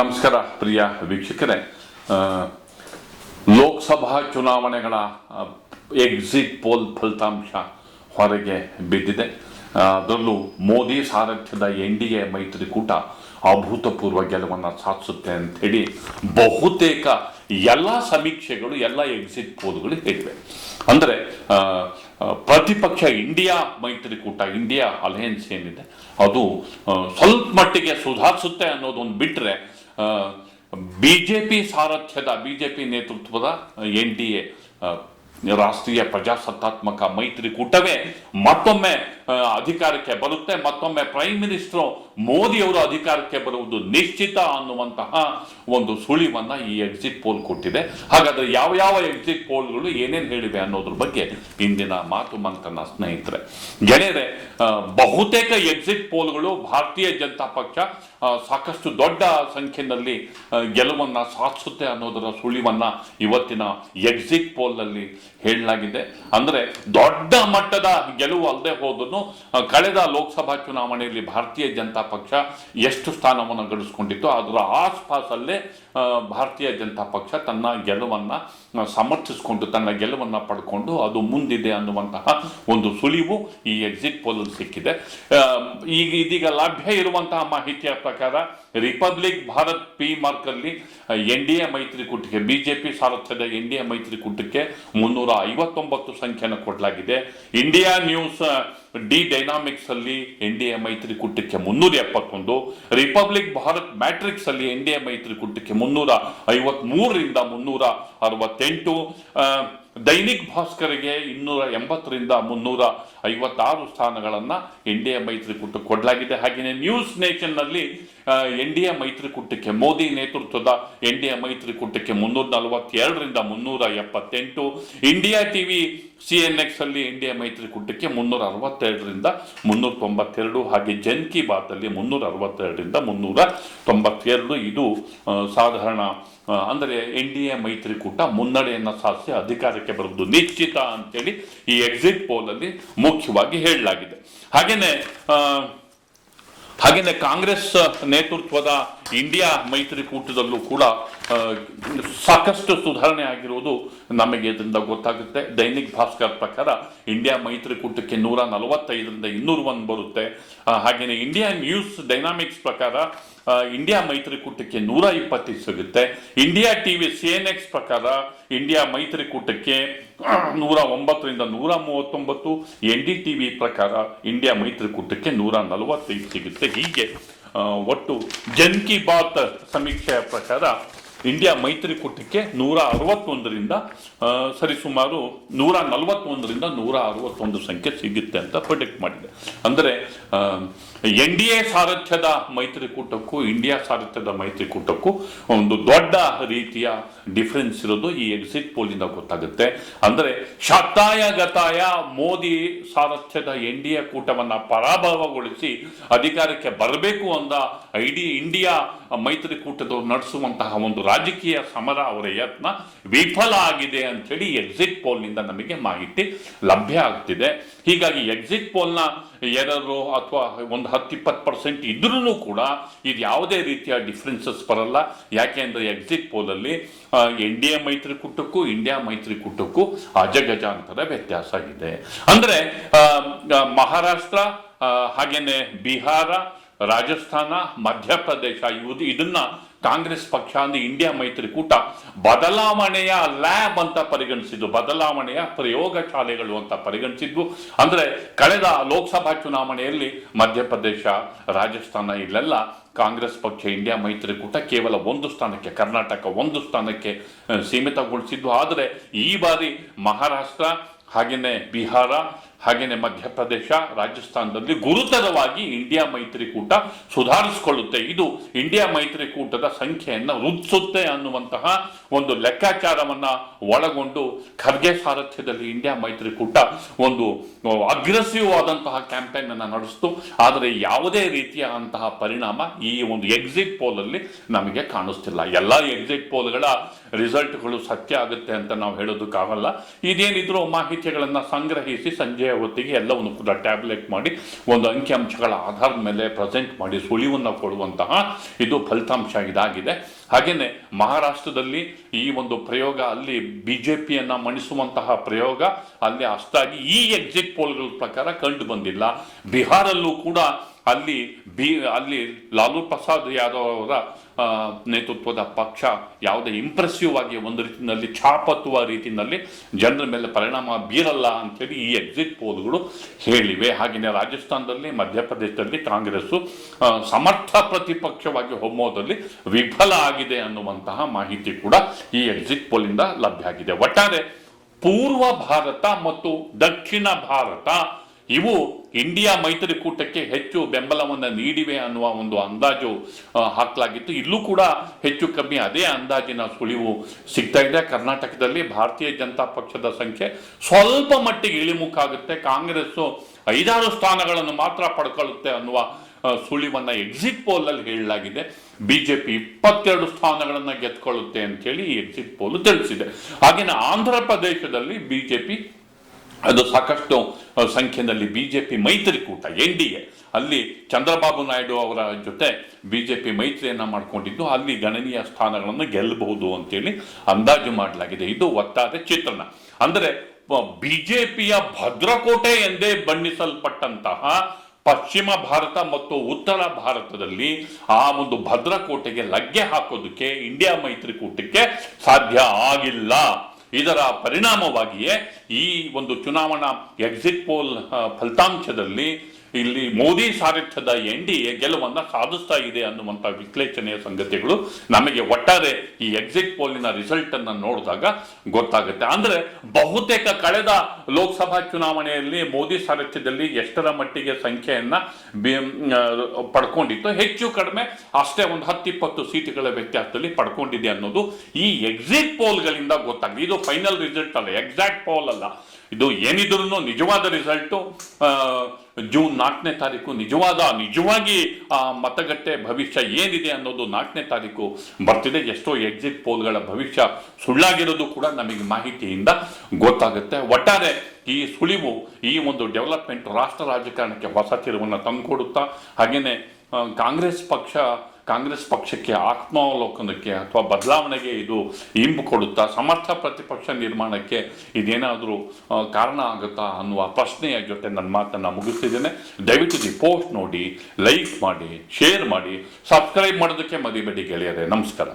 ನಮಸ್ಕಾರ, ಪ್ರಿಯ ವೀಕ್ಷಕರೇ. ಲೋಕಸಭಾ ಚುನಾವಣೆಗಳ ಎಕ್ಸಿಟ್ ಪೋಲ್ ಫಲಿತಾಂಶ ಹೊರಗೆ ಬಿದ್ದಿದೆ. ಅದರಲ್ಲೂ ಮೋದಿ ಸಾರಥ್ಯದ ಎನ್ ಡಿ ಎ ಮೈತ್ರಿಕೂಟ ಅಭೂತಪೂರ್ವ ಗೆಲುವನ್ನು ಸಾಧಿಸುತ್ತೆ ಅಂಥೇಳಿ ಬಹುತೇಕ ಎಲ್ಲ ಸಮೀಕ್ಷೆಗಳು, ಎಲ್ಲ ಎಕ್ಸಿಟ್ ಪೋಲ್ಗಳು ಹೇಳಿವೆ. ಅಂದರೆ ಪ್ರತಿಪಕ್ಷ ಇಂಡಿಯಾ ಮೈತ್ರಿಕೂಟ, ಇಂಡಿಯಾ ಅಲಯನ್ಸ್ ಏನಿದೆ, ಅದು ಸ್ವಲ್ಪ ಮಟ್ಟಿಗೆ ಸುಧಾರಿಸುತ್ತೆ ಅನ್ನೋದೊಂದು ಬಿಟ್ಟರೆ ಬಿ ಜೆ ಪಿ ಸಾರಥ್ಯದ ಬಿ ಜೆ ಪಿ ನೇತೃತ್ವದ ಎನ್ ಡಿ ಎ ರಾಷ್ಟ್ರೀಯ ಪ್ರಜಾಸತ್ತಾತ್ಮಕ ಮೈತ್ರಿಕೂಟವೇ ಮತ್ತೊಮ್ಮೆ ಅಧಿಕಾರಕ್ಕೆ ಬರುತ್ತೆ. ಮತ್ತೊಮ್ಮೆ ಪ್ರೈಮ್ ಮಿನಿಸ್ಟರ್ ಮೋದಿಯವರು ಅಧಿಕಾರಕ್ಕೆ ಬರುವುದು ನಿಶ್ಚಿತ ಅನ್ನುವಂತಹ ಒಂದು ಸುಳಿವನ್ನ ಈ ಎಕ್ಸಿಟ್ ಪೋಲ್ ಕೊಟ್ಟಿದೆ. ಹಾಗಾದ್ರೆ ಯಾವ ಯಾವ ಎಕ್ಸಿಟ್ ಪೋಲ್ಗಳು ಏನೇನು ಹೇಳಿವೆ ಅನ್ನೋದ್ರ ಬಗ್ಗೆ ಇಂದಿನ ಮಾತು ಮಂಥನ ಸ್ನೇಹಿತರೆ. ಗೆಳೆಯರೆ ಬಹುತೇಕ ಎಕ್ಸಿಟ್ ಪೋಲ್ಗಳು ಭಾರತೀಯ ಜನತಾ ಪಕ್ಷ ಸಾಕಷ್ಟು ದೊಡ್ಡ ಸಂಖ್ಯೆಯಲ್ಲಿ ಗೆಲುವನ್ನ ಸಾಧಿಸುತ್ತೆ ಅನ್ನೋದರ ಸುಳಿವನ್ನ ಇವತ್ತಿನ ಎಕ್ಸಿಟ್ ಪೋಲ್ನಲ್ಲಿ ಹೇಳಲಾಗಿದೆ. ಅಂದ್ರೆ ದೊಡ್ಡ ಮಟ್ಟದ ಗೆಲುವು ಅಲ್ಲದೆ ಹೋದನು ಕಳೆದ ಲೋಕಸಭಾ ಚುನಾವಣೆಯಲ್ಲಿ ಭಾರತೀಯ ಜನತಾ ಪಕ್ಷ ಎಷ್ಟು ಸ್ಥಾನವನ್ನು ಗಳಿಸ್ಕೊಂಡಿತ್ತು ಅದರ ಆಸ್ಪಾಸಲ್ಲೇ ಭಾರತೀಯ ಜನತಾ ಪಕ್ಷ ತನ್ನ ಗೆಲುವನ್ನ ಸಮರ್ಥಿಸಿಕೊಂಡು ತನ್ನ ಗೆಲುವನ್ನು ಪಡ್ಕೊಂಡು ಅದು ಮುಂದಿದೆ ಅನ್ನುವಂತಹ ಒಂದು ಸುಳಿವು ಈ ಎಕ್ಸಿಟ್ ಪೋಲ್ ಸಿಕ್ಕಿದೆ. ಈಗ ಇದೀಗ ಲಭ್ಯ ಇರುವಂತಹ ಮಾಹಿತಿಯ ಪ್ರಕಾರ ರಿಪಬ್ಲಿಕ್ ಭಾರತ್ ಪಿ ಮಾರ್ಕಲ್ಲಿ ಎನ್ ಡಿ ಎ ಮೈತ್ರಿಕೂಟಕ್ಕೆ ಬಿ ಜೆ ಪಿ ಸಾರಥ್ಯದ ಎನ್ ಡಿ ಎ ಮೈತ್ರಿಕೂಟಕ್ಕೆ ಮುನ್ನೂರ ಐವತ್ತೊಂಬತ್ತು ಸಂಖ್ಯೆಯನ್ನು ಕೊಡಲಾಗಿದೆ. ಇಂಡಿಯಾ ನ್ಯೂಸ್ ಡಿ ಡೈನಾಮಿಕ್ಸ್ ಅಲ್ಲಿ ಎನ್ ಡಿ ಎ ಮೈತ್ರಿಕೂಟಕ್ಕೆ ಮುನ್ನೂರ ಎಪ್ಪತ್ತೊಂದು ರಿಪಬ್ಲಿಕ್ ಭಾರತ್ ಮ್ಯಾಟ್ರಿಕ್ಸ್ ಅಲ್ಲಿ ಎನ್ ಡಿ ಎ ಮೈತ್ರಿಕೂಟಕ್ಕೆ ಮುನ್ನೂರ ಐವತ್ಮೂರರಿಂದ ಮುನ್ನೂರ ಅರವತ್ತೆಂಟು ದೈನಿಕ್ ಭಾಸ್ಕರ್ಗೆ ಇನ್ನೂರ ಎಂಬತ್ತರಿಂದ ಮುನ್ನೂರ ಐವತ್ತಾರು ಸ್ಥಾನಗಳನ್ನು ಎನ್ ಡಿ ಎ ಮೈತ್ರಿಕೂಟಕ್ಕೆ ಕೊಡಲಾಗಿದೆ. ಹಾಗೆಯೇ ನ್ಯೂಸ್ ನೇಷನ್ನಲ್ಲಿ ಎನ್ ಡಿ ಎ ಮೈತ್ರಿಕೂಟಕ್ಕೆ ಮೋದಿ ನೇತೃತ್ವದ ಎನ್ ಡಿ ಎ ಮೈತ್ರಿಕೂಟಕ್ಕೆ ಮುನ್ನೂರ ನಲವತ್ತೆರಡರಿಂದ ಮುನ್ನೂರ ಎಪ್ಪತ್ತೆಂಟು India TV C N X ಅಲ್ಲಿ ಇಂಡಿಯಾ ಮೈತ್ರಿಕೂಟಕ್ಕೆ ಮುನ್ನೂರ ಅರವತ್ತೆರಡರಿಂದ ಮುನ್ನೂರ ತೊಂಬತ್ತೆರಡು ಹಾಗೆ ಜನ್ ಕಿ ಬಾತ್ ಅಲ್ಲಿ ಮುನ್ನೂರ ಅರವತ್ತೆರಡರಿಂದ ಮುನ್ನೂರ ತೊಂಬತ್ತೆರಡು ಇದು ಸಾಧಾರಣ ಅಂದರೆ ಎನ್ ಡಿ ಎ ಮೈತ್ರಿಕೂಟ ಮುನ್ನಡೆಯನ್ನು ಸಾಧಿಸಿ ಅಧಿಕಾರಕ್ಕೆ ಬರುವುದು ನಿಶ್ಚಿತ ಅಂತೇಳಿ ಈ ಎಕ್ಸಿಟ್ ಪೋಲ್ ಅಲ್ಲಿ ಮುಖ್ಯವಾಗಿ ಹೇಳಲಾಗಿದೆ. ಹಾಗೇನೆ ಆ, ಹಾಗೆಯೇ ಕಾಂಗ್ರೆಸ್ ನೇತೃತ್ವದ ಇಂಡಿಯಾ ಮೈತ್ರಿಕೂಟದಲ್ಲೂ ಕೂಡ ಸಾಕಷ್ಟು ಸುಧಾರಣೆ ಆಗಿರುವುದು ನಮಗೆ ಇದರಿಂದ ಗೊತ್ತಾಗುತ್ತೆ. ದೈನಿಕ್ ಭಾಸ್ಕರ್ ಪ್ರಕಾರ ಇಂಡಿಯಾ ಮೈತ್ರಿಕೂಟಕ್ಕೆ ನೂರ ನಲವತ್ತೈದರಿಂದ ಇನ್ನೂರು ಒಂದು ಬರುತ್ತೆ. ಹಾಗೆಯೇ ಇಂಡಿಯಾ ನ್ಯೂಸ್ ಡೈನಾಮಿಕ್ಸ್ ಪ್ರಕಾರ ಇಂಡಿಯಾ ಮೈತ್ರಿಕೂಟಕ್ಕೆ ನೂರ ಇಪ್ಪತ್ತೈದು ಸಿಗುತ್ತೆ. India TV C N X ಪ್ರಕಾರ ಇಂಡಿಯಾ ಮೈತ್ರಿಕೂಟಕ್ಕೆ ನೂರ ಒಂಬತ್ತರಿಂದ ನೂರ ಮೂವತ್ತೊಂಬತ್ತು ಎನ್ ಡಿ ಟಿ ವಿ ಪ್ರಕಾರ ಇಂಡಿಯಾ ಮೈತ್ರಿಕೂಟಕ್ಕೆ ನೂರ ನಲವತ್ತೈದು ಸಿಗುತ್ತೆ. ಹೀಗೆ ಒಟ್ಟು ಜನ್ ಕಿ ಬಾತ್ ಸಮೀಕ್ಷೆಯ ಪ್ರಕಾರ ಇಂಡಿಯಾ ಮೈತ್ರಿಕೂಟಕ್ಕೆ ನೂರ ಅರವತ್ತೊಂದರಿಂದ ಸರಿಸುಮಾರು ನೂರ ನಲವತ್ತೊಂದರಿಂದ ನೂರ ಅರವತ್ತೊಂದು ಸಂಖ್ಯೆ ಸಿಗುತ್ತೆ ಅಂತ ಪ್ರಿಡಿಕ್ಟ್ ಮಾಡಿದೆ. ಅಂದರೆ ಎನ್ ಡಿ ಎ ಸಾರಥ್ಯದ ಮೈತ್ರಿಕೂಟಕ್ಕೂ ಇಂಡಿಯಾ ಸಾರಥ್ಯದ ಮೈತ್ರಿಕೂಟಕ್ಕೂ ಒಂದು ದೊಡ್ಡ ರೀತಿಯ ಡಿಫರೆನ್ಸ್ ಇರೋದು ಈ ಎಕ್ಸಿಟ್ ಪೋಲಿಂದ ಗೊತ್ತಾಗುತ್ತೆ. ಅಂದರೆ, ಶತಾಯ ಗತಾಯ ಮೋದಿ ಸಾರಥ್ಯದ ಎನ್ ಡಿ ಎ ಕೂಟವನ್ನು ಪರಾಭವಗೊಳಿಸಿ ಅಧಿಕಾರಕ್ಕೆ ಬರಬೇಕು ಅಂದ ಇಡೀ ಇಂಡಿಯಾ ಮೈತ್ರಿಕೂಟದವರು ನಡೆಸುವಂತಹ ಒಂದು ರಾಜಕೀಯ ಸಮರ ಅವರ ಯತ್ನ ವಿಫಲ ಆಗಿದೆ ಅಂತೇಳಿ ಎಕ್ಸಿಟ್ ಪೋಲ್ನಿಂದ ನಮಗೆ ಮಾಹಿತಿ ಲಭ್ಯ ಆಗ್ತಿದೆ. ಹೀಗಾಗಿ ಎಕ್ಸಿಟ್ ಪೋಲ್ನ ಎರರು ಅಥವಾ ಒಂದು ಹತ್ತು ಇಪ್ಪತ್ತು ಪರ್ಸೆಂಟ್ ಇದ್ರೂ ಕೂಡ ಇದು ಯಾವುದೇ ರೀತಿಯ ಡಿಫ್ರೆನ್ಸಸ್ ಬರಲ್ಲ. ಯಾಕೆ ಅಂದರೆ ಎಕ್ಸಿಟ್ ಪೋಲಲ್ಲಿ ಎನ್ ಡಿ ಎ ಮೈತ್ರಿಕೂಟಕ್ಕೂ ಇಂಡಿಯಾ ಮೈತ್ರಿಕೂಟಕ್ಕೂ ಅಜಗಜಾಂತರ ವ್ಯತ್ಯಾಸ ಇದೆ. ಅಂದರೆ ಮಹಾರಾಷ್ಟ್ರ ಹಾಗೇನೆ ಬಿಹಾರ, ರಾಜಸ್ಥಾನ, ಮಧ್ಯಪ್ರದೇಶ ಇವುದು ಇದನ್ನ ಕಾಂಗ್ರೆಸ್ ಪಕ್ಷ ಅಂದ್ರೆ ಇಂಡಿಯಾ ಮೈತ್ರಿಕೂಟ ಬದಲಾವಣೆಯ ಲ್ಯಾಬ್ ಅಂತ ಪರಿಗಣಿಸಿದ್ದು, ಬದಲಾವಣೆಯ ಪ್ರಯೋಗಶಾಲೆಗಳು ಅಂತ ಪರಿಗಣಿಸಿದ್ವು. ಅಂದ್ರೆ ಕಳೆದ ಲೋಕಸಭಾ ಚುನಾವಣೆಯಲ್ಲಿ ಮಧ್ಯಪ್ರದೇಶ, ರಾಜಸ್ಥಾನ ಇಲ್ಲೆಲ್ಲ ಕಾಂಗ್ರೆಸ್ ಪಕ್ಷ ಇಂಡಿಯಾ ಮೈತ್ರಿಕೂಟ ಕೇವಲ ಒಂದು ಸ್ಥಾನಕ್ಕೆ, ಕರ್ನಾಟಕ ಒಂದು ಸ್ಥಾನಕ್ಕೆ ಸೀಮಿತಗೊಳಿಸಿದ್ದು. ಆದರೆ ಈ ಬಾರಿ ಮಹಾರಾಷ್ಟ್ರ, ಹಾಗೆಯೇ ಬಿಹಾರ ಹಾಗೆಯೇ ಮಧ್ಯಪ್ರದೇಶ, ರಾಜಸ್ಥಾನದಲ್ಲಿ ಗುರುತರವಾಗಿ ಇಂಡಿಯಾ ಮೈತ್ರಿಕೂಟ ಸುಧಾರಿಸಿಕೊಳ್ಳುತ್ತೆ. ಇದು ಇಂಡಿಯಾ ಮೈತ್ರಿಕೂಟದ ಸಂಖ್ಯೆಯನ್ನು ವೃದ್ಧಿಸುತ್ತೆ ಅನ್ನುವಂತಹ ಒಂದು ಲೆಕ್ಕಾಚಾರವನ್ನ ಒಳಗೊಂಡು ಖರ್ಗೆ ಸಾರಥ್ಯದಲ್ಲಿ ಇಂಡಿಯಾ ಮೈತ್ರಿಕೂಟ ಒಂದು ಅಗ್ರೆಸಿವ್ ಆದಂತಹ ಕ್ಯಾಂಪೇನ್ ಅನ್ನು ನಡೆಸಿತು. ಆದರೆ ಯಾವುದೇ ರೀತಿಯ ಅಂತಹ ಪರಿಣಾಮ ಈ ಒಂದು ಎಕ್ಸಿಟ್ ಪೋಲ್ ಅಲ್ಲಿ ನಮಗೆ ಕಾಣಿಸ್ತಿಲ್ಲ. ಎಲ್ಲ ಎಕ್ಸಿಟ್ ಪೋಲ್ಗಳ ರಿಸಲ್ಟ್ಗಳು ಸತ್ಯ ಆಗುತ್ತೆ ಅಂತ ನಾವು ಹೇಳೋದಕ್ಕಾಗಲ್ಲ. ಇದೇನಿದ್ರು ಮಾಹಿತಿಗಳನ್ನು ಸಂಗ್ರಹಿಸಿ ಸಂಜೆ ಸಂಜೆಯ ಹೊತ್ತಿಗೆ ಎಲ್ಲವನ್ನು ಕೂಡ ಟ್ಯಾಬ್ಲೆಟ್ ಮಾಡಿ ಒಂದು ಅಂಕಿಅಂಶಗಳ ಆಧಾರದ ಮೇಲೆ ಪ್ರೆಸೆಂಟ್ ಮಾಡಿ ಸುಳಿವನ್ನು ಕೊಡುವಂತಹ ಇದು ಫಲಿತಾಂಶ ಇದಾಗಿದೆ. ಹಾಗೆಯೇ ಮಹಾರಾಷ್ಟ್ರದಲ್ಲಿ ಈ ಒಂದು ಪ್ರಯೋಗ, ಅಲ್ಲಿ ಬಿ ಜೆ ಪಿಯನ್ನು ಮಣಿಸುವಂತಹ ಪ್ರಯೋಗ, ಅಲ್ಲಿ ಅಷ್ಟಾಗಿ ಈ ಎಕ್ಸಿಟ್ ಪೋಲ್ಗಳ ಪ್ರಕಾರ ಕಂಡು ಬಂದಿಲ್ಲ. ಬಿಹಾರಲ್ಲೂ ಕೂಡ ಅಲ್ಲಿ ಬಿ, ಅಲ್ಲಿ ಲಾಲು ಪ್ರಸಾದ್ ಯಾದವ್ ಅವರ ನೇತೃತ್ವದ ಪಕ್ಷ ಯಾವುದೇ ಇಂಪ್ರೆಸಿವ್ ಆಗಿ ಒಂದು ರೀತಿಯಲ್ಲಿ ಛಾಪತ್ತುವ ರೀತಿಯಲ್ಲಿ ಜನರ ಮೇಲೆ ಪರಿಣಾಮ ಬೀರಲ್ಲ ಅಂತೇಳಿ ಈ ಎಕ್ಸಿಟ್ ಪೋಲ್ಗಳು ಹೇಳಿವೆ. ಹಾಗೆಯೇ ರಾಜಸ್ಥಾನದಲ್ಲಿ, ಮಧ್ಯಪ್ರದೇಶದಲ್ಲಿ ಕಾಂಗ್ರೆಸ್ಸು ಸಮರ್ಥ ಪ್ರತಿಪಕ್ಷವಾಗಿ ಹೊಮ್ಮೋದಲ್ಲಿ ವಿಫಲ ಆಗಿದೆ ಅನ್ನುವಂತಹ ಮಾಹಿತಿ ಕೂಡ ಈ ಎಕ್ಸಿಟ್ ಪೋಲಿಂದ ಲಭ್ಯ ಆಗಿದೆ. ಒಟ್ಟಾರೆ ಪೂರ್ವ ಭಾರತ ಮತ್ತು ದಕ್ಷಿಣ ಭಾರತ, ಇವು ಇಂಡಿಯಾ ಮೈತ್ರಿಕೂಟಕ್ಕೆ ಹೆಚ್ಚು ಬೆಂಬಲವನ್ನು ನೀಡಿವೆ ಅನ್ನುವ ಒಂದು ಅಂದಾಜು ಹಾಕಲಾಗಿತ್ತು. ಇಲ್ಲೂ ಕೂಡ ಹೆಚ್ಚು ಕಮ್ಮಿ ಅದೇ ಅಂದಾಜಿನ ಸುಳಿವು ಸಿಗ್ತಾ ಇದೆ. ಕರ್ನಾಟಕದಲ್ಲಿ ಭಾರತೀಯ ಜನತಾ ಪಕ್ಷದ ಸಂಖ್ಯೆ ಸ್ವಲ್ಪ ಮಟ್ಟಿಗೆ ಇಳಿಮುಖ ಆಗುತ್ತೆ ಕಾಂಗ್ರೆಸ್ಸು ಐದಾರು ಸ್ಥಾನಗಳನ್ನು ಮಾತ್ರ ಪಡ್ಕೊಳ್ಳುತ್ತೆ ಅನ್ನುವ ಸುಳಿವನ್ನು ಎಕ್ಸಿಟ್ ಪೋಲ್ ಅಲ್ಲಿ ಹೇಳಲಾಗಿದೆ. ಬಿಜೆಪಿ ಇಪ್ಪತ್ತೆರಡು ಸ್ಥಾನಗಳನ್ನು ಗೆದ್ಕೊಳ್ಳುತ್ತೆ ಅಂತೇಳಿ ಈ ಎಕ್ಸಿಟ್ ಪೋಲ್ ತಿಳಿಸಿದೆ. ಹಾಗೆಯೇ ಆಂಧ್ರ ಪ್ರದೇಶದಲ್ಲಿ ಬಿಜೆಪಿ, ಅದು ಸಾಕಷ್ಟು ಸಂಖ್ಯೆಯಲ್ಲಿ ಬಿಜೆಪಿ ಮೈತ್ರಿಕೂಟ, ಎನ್ ಡಿ ಎ. ಅಲ್ಲಿ ಚಂದ್ರಬಾಬು ನಾಯ್ಡು ಅವರ ಜೊತೆ ಬಿಜೆಪಿ ಮೈತ್ರಿಯನ್ನು ಮಾಡಿಕೊಂಡಿದ್ದು, ಅಲ್ಲಿ ಗಣನೀಯ ಸ್ಥಾನಗಳನ್ನು ಗೆಲ್ಲಬಹುದು ಅಂತೇಳಿ ಅಂದಾಜು ಮಾಡಲಾಗಿದೆ. ಇದು ಒತ್ತಾದ ಚಿತ್ರಣ. ಅಂದರೆ ಬಿಜೆಪಿಯ ಭದ್ರಕೋಟೆ ಎಂದೇ ಬಣ್ಣಿಸಲ್ಪಟ್ಟಂತಹ ಪಶ್ಚಿಮ ಭಾರತ ಮತ್ತು ಉತ್ತರ ಭಾರತದಲ್ಲಿ ಆ ಒಂದು ಭದ್ರಕೋಟೆಗೆ ಲಗ್ಗೆ ಹಾಕೋದಕ್ಕೆ ಇಂಡಿಯಾ ಮೈತ್ರಿಕೂಟಕ್ಕೆ ಸಾಧ್ಯ ಆಗಿಲ್ಲ. ಇದರ ಪರಿಣಾಮವಾಗಿಯೇ ಈ ಒಂದು ಚುನಾವಣಾ ಎಕ್ಸಿಟ್ ಪೋಲ್ ಫಲಿತಾಂಶದಲ್ಲಿ ಇಲ್ಲಿ ಮೋದಿ ಸಾರಥ್ಯದ ಎನ್ ಡಿ ಎ ಗೆಲುವನ್ನ ಸಾಧಿಸ್ತಾ ಇದೆ ಅನ್ನುವಂಥ ವಿಶ್ಲೇಷಣೆಯ ಸಂಗತಿಗಳು ನಮಗೆ ಒಟ್ಟಾರೆ ಈ ಎಕ್ಸಿಟ್ ಪೋಲಿನ ರಿಸಲ್ಟ್ ಅನ್ನ ನೋಡಿದಾಗ ಗೊತ್ತಾಗುತ್ತೆ. ಅಂದ್ರೆ ಬಹುತೇಕ ಕಳೆದ ಲೋಕಸಭಾ ಚುನಾವಣೆಯಲ್ಲಿ ಮೋದಿ ಸಾರಥ್ಯದಲ್ಲಿ ಎಷ್ಟರ ಮಟ್ಟಿಗೆ ಸಂಖ್ಯೆಯನ್ನ ಪಡ್ಕೊಂಡಿತ್ತು ಹೆಚ್ಚು ಕಡಿಮೆ ಅಷ್ಟೇ ಒಂದು ಹತ್ತಿಪ್ಪತ್ತು ಸೀಟುಗಳ ವ್ಯತ್ಯಾಸದಲ್ಲಿ ಪಡ್ಕೊಂಡಿದೆ ಅನ್ನೋದು ಈ ಎಕ್ಸಿಟ್ ಪೋಲ್ಗಳಿಂದ ಗೊತ್ತಾಗಿದೆ. ಇದು ಫೈನಲ್ ರಿಸಲ್ಟ್ ಅಲ್ಲ ಎಕ್ಸಾಕ್ಟ್ ಪೋಲ್ ಅಲ್ಲ. ಇದು ಏನಿದ್ರು ನಿಜವಾದ ರಿಸಲ್ಟು ಜೂನ್ ನಾಲ್ಕನೇ ತಾರೀಕು ನಿಜವಾದ, ನಿಜವಾಗಿ ಆ ಮತಗಟ್ಟೆ ಭವಿಷ್ಯ ಏನಿದೆ ಅನ್ನೋದು ನಾಲ್ಕನೇ ತಾರೀಕು ಬರ್ತಿದೆ. ಎಷ್ಟೋ ಎಕ್ಸಿಟ್ ಪೋಲ್ಗಳ ಭವಿಷ್ಯ ಸುಳ್ಳಾಗಿರೋದು ಕೂಡ ನಮಗೆ ಮಾಹಿತಿಯಿಂದ ಗೊತ್ತಾಗುತ್ತೆ. ಒಟ್ಟಾರೆ ಈ ಸುಳಿವು, ಈ ಒಂದು ಡೆವಲಪ್ಮೆಂಟ್ ರಾಷ್ಟ್ರ ರಾಜಕಾರಣಕ್ಕೆ ಹೊಸ ತಿರುವನ್ನು ತಂದುಕೊಡುತ್ತಾ ಹಾಗೆಯೇ ಕಾಂಗ್ರೆಸ್ ಪಕ್ಷ ಕಾಂಗ್ರೆಸ್ ಪಕ್ಷಕ್ಕೆ, ಆತ್ಮಾವಲೋಕನಕ್ಕೆ ಅಥವಾ ಬದಲಾವಣೆಗೆ ಇದು ಇಂಬು ಕೊಡುತ್ತಾ, ಸಮರ್ಥ ಪ್ರತಿಪಕ್ಷ ನಿರ್ಮಾಣಕ್ಕೆ ಇದೇನಾದರೂ ಕಾರಣ ಆಗುತ್ತಾ ಅನ್ನುವ ಪ್ರಶ್ನೆಯ ಜೊತೆ ನನ್ನ ಮಾತನ್ನು ಮುಗಿಸ್ತಿದ್ದೇನೆ. ದಯವಿಟ್ಟು ದಿ ಪೋಸ್ಟ್ ನೋಡಿ, ಲೈಕ್ ಮಾಡಿ, ಶೇರ್ ಮಾಡಿ, ಸಬ್ಸ್ಕ್ರೈಬ್ ಮಾಡೋದಕ್ಕೆ ಮರಿಬೇಡಿ ಗೆಳೆಯರೆ. ನಮಸ್ಕಾರ.